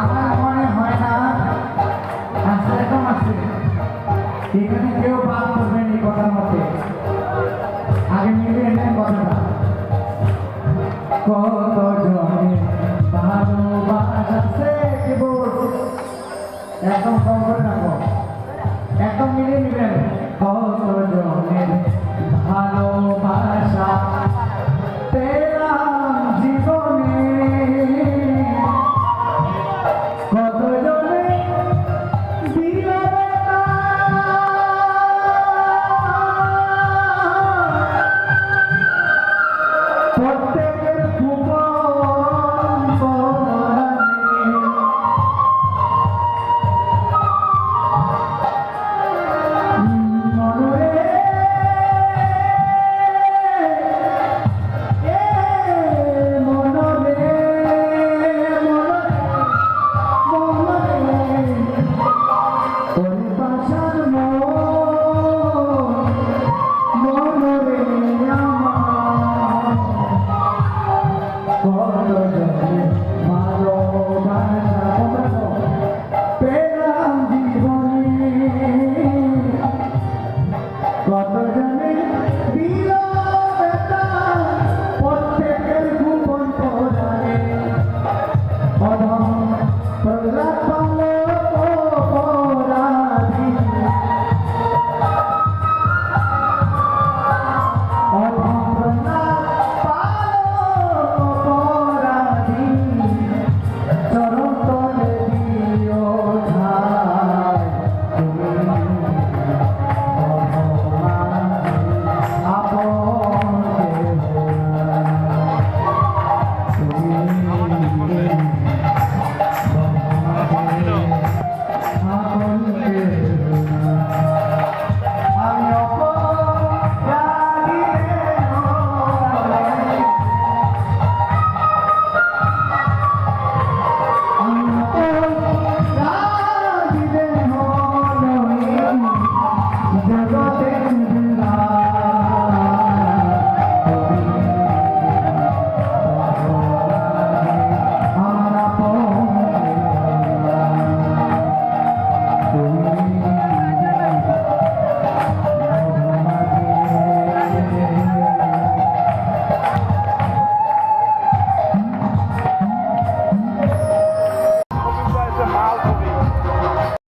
আমার মনে হয় না রাস্তা এরকম আছে এখানে কেউ বাদ করবেন এই কথার মধ্যে আগে মিলবে এখানে কথাটা কত জনে ভালোবাসাতে একদম কম করে রাখো একদম মিলিয়ে নেবেন কত জনের ভালোবাসা কত